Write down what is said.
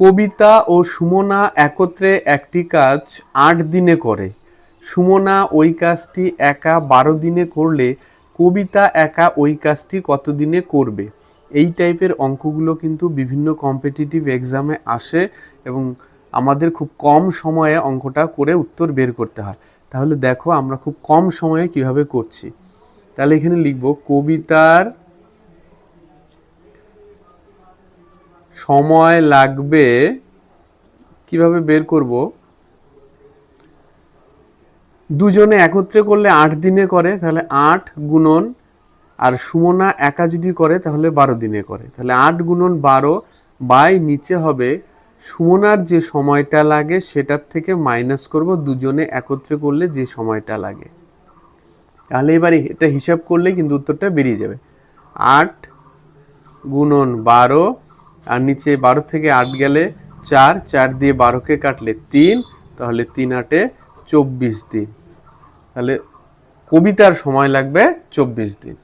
কবিতা ও সুমনা একত্রে একটি কাজ আট দিনে করে। সুমনা ওই কাজটি একা বারো দিনে করলে কবিতা একা ওই কাজটি কত দিনে করবে? এই টাইপের অঙ্কগুলো কিন্তু বিভিন্ন কম্পিটিটিভ এক্সামে আসে এবং আমাদের খুব কম সময়ে অঙ্কটা করে উত্তর বের করতে হয়। তাহলে দেখো আমরা খুব কম সময়ে কীভাবে করছি। তাহলে এখানে লিখব, কবিতার সময় লাগবে, কীভাবে বের করব? দুজনে একত্রে করলে আট দিনে করে, তাহলে আট গুণন, আর সুমনা একা যদি করে, তাহলে বারো দিনে করে। তাহলে আট গুণন বারো বাই নিচে হবে সুমনার যে সময়টা লাগে, সেটার থেকে মাইনাস করব, দুজনে একত্রে করলে যে সময়টা লাগে। তাহলে এবারে এটা হিসাব করলে কিন্তু উত্তরটা বেরিয়ে যাবে। আট গুণন বারো আর নিচে বারো থেকে আট গেলে চার চার দিয়ে বারোকে কাটলে তিন, তাহলে তিন আটে চব্বিশ দিন। তাহলে কবিতার সময় লাগবে চব্বিশ দিন।